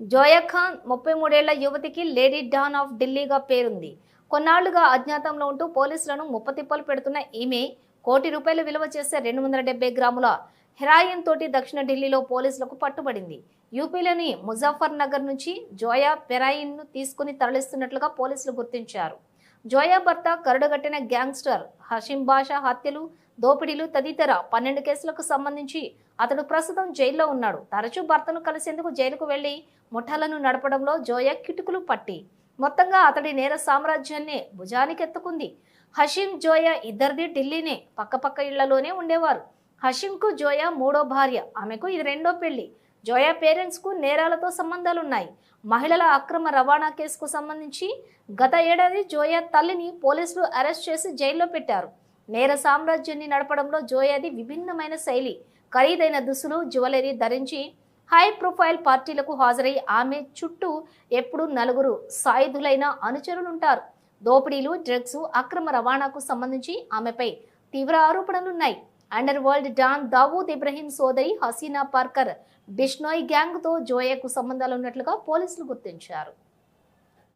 జోయా ఖాన్ ముప్పై మూడేళ్ళ యువతికి లేడీ డాన్ ఆఫ్ ఢిల్లీగా పేరుంది. కొన్నాళ్ళుగా అజ్ఞాతంలో ఉంటూ పోలీసులను ముప్పతిప్పలు పెడుతున్న ఈమె కోటి రూపాయలు విలువ చేసే రెండు వందల డెబ్బై గ్రాముల హెరాయిన్ తోటి దక్షిణ ఢిల్లీలో పోలీసులకు పట్టుబడింది. యూపీలోని ముజాఫర్ నగర్ నుంచి జోయా పెరాయిన్ను తీసుకుని తరలిస్తున్నట్లుగా పోలీసులు గుర్తించారు. జోయా భర్త కరడుగట్టిన గ్యాంగ్స్టర్ హషిం బాషా హత్యలు దోపిడీలు తదితర పన్నెండు కేసులకు సంబంధించి అతడు ప్రస్తుతం జైల్లో ఉన్నాడు. తరచూ భర్తను కలిసేందుకు జైలుకు వెళ్ళి ముఠాలను నడపడంలో జోయా కిటుకులు పట్టి మొత్తంగా అతడి నేర సామ్రాజ్యాన్ని భుజానికెత్తుకుంది. హషీం జోయా ఇద్దరిది ఢిల్లీనే పక్కపక్క ఇళ్ళలోనే ఉండేవారు. హషీంకు జోయా మూడో భార్య ఆమెకు ఇది రెండో పెళ్ళి. జోయా పేరెంట్స్కు నేరాలతో సంబంధాలున్నాయి. మహిళల అక్రమ రవాణా కేసుకు సంబంధించి గత ఏడాది జోయా తల్లిని పోలీసులు అరెస్ట్ చేసి జైల్లో పెట్టారు. నేర సామ్రాజ్యాన్ని నడపడంలో జోయాది విభిన్నమైన శైలి ఖరీదైన దుస్తులు జ్యువెలరీ ధరించి హై ప్రొఫైల్ పార్టీలకు హాజరై ఆమె చుట్టూ ఎప్పుడు నలుగురు సాయుధులైన అనుచరులుంటారు. దోపిడీలు డ్రగ్స్ అక్రమ రవాణాకు సంబంధించి ఆమెపై తీవ్ర ఆరోపణలున్నాయి. Underworld don Dawood Ibrahim సోదరి హసీనా పార్కర్ బిష్నోయ్ గ్యాంగ్తో జోయేకు సంబంధాలు ఉన్నట్లుగా పోలీసులు గుర్తించారు.